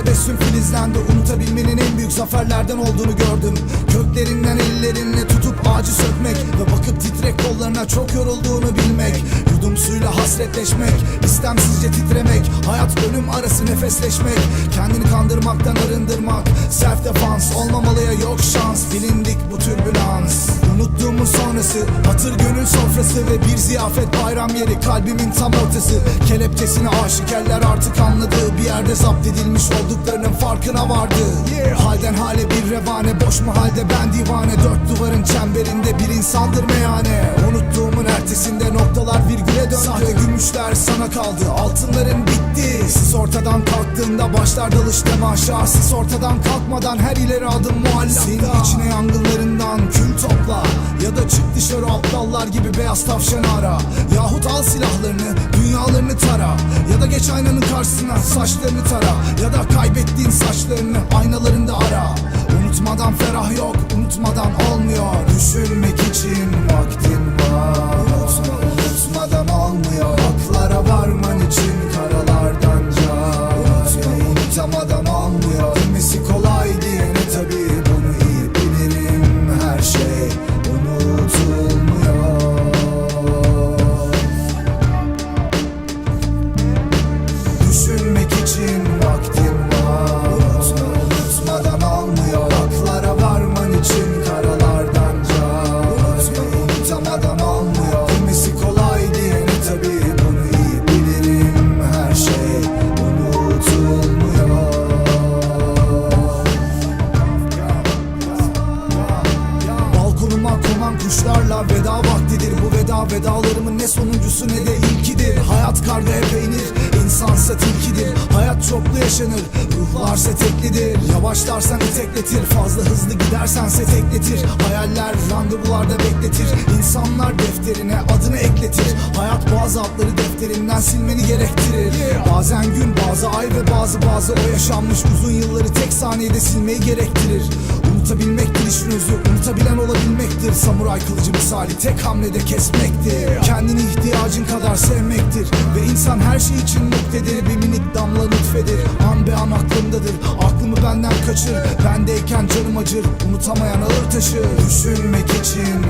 tebessüm filizlendi Unutabilmenin en büyük zaferlerden olduğunu gördüm. Köklerinden ellerinle tutup ağacı sökmek Ve bakıp titrek kollarına çok yorulduğunu bilmek. Yudum suyla hasretleşmek istemsizce titremek Hayat ölüm arası nefesleşmek. Kendini kandırmaktan arındırmak Self defans olmamalıya yok şans. Bilindik bu türbülans Unuttuğumun sonrası. Hatır gönül sofrası ve bir ziyafet bayram yeri. Kalbimin tam ortası. Kelepçesini aşık eller artık anladı Bir yerde zapt edilmiş olduklarının farkına vardı. Halden hale bir revane Boş mu halde ben divane. Dört duvarın çemberinde bir insandır meyhane. Unuttuğumun ertesinde noktalar virgüle döndü. Sahte gümüşler sana kaldı Altınların bitti Sis ortadan kalktığında başlar dalış temaşa Sis ortadan kalkmadan her ileri adım muallakta Senin içine yangınlarından kül topla. Ya da çık dışarı aptallar gibi beyaz tavşan ara. Yahut al silahlarını dünyalarını tara. Ya da geç aynanın karşısına saçlarını tara. Ya da kaybettiğin saçlarını aynalarında ara. Unutmadan ferah yok Konan kuşlarla veda vaktidir. Bu veda vedalarımın ne sonuncusu ne de ilkidir. Hayat karga hep peynir, insansa tilkidir. Hayat çoklu yaşanır, ruhlarsa teklidir Yavaşlarsan itekletir, fazla hızlı gidersense tekletir Hayaller randevularda bekletir defterinden silmeni gerektirir Bazen gün, bazı ay ve bazı bazı o yaşanmış uzun yılları tek saniyede silmeyi gerektirir. Unutabilmektir işin özü Unutabilen olabilmektir. Samuray kılıcı misali tek hamlede kesmektir. Kendini ihtiyacın kadar sevmektir. Ve insan her şey için muktedir Bir minik damla lütfedir An be an aklımdadır Aklımı benden kaçır. Bendeyken canım acır Unutamayan ağır taşır. Düşünmek için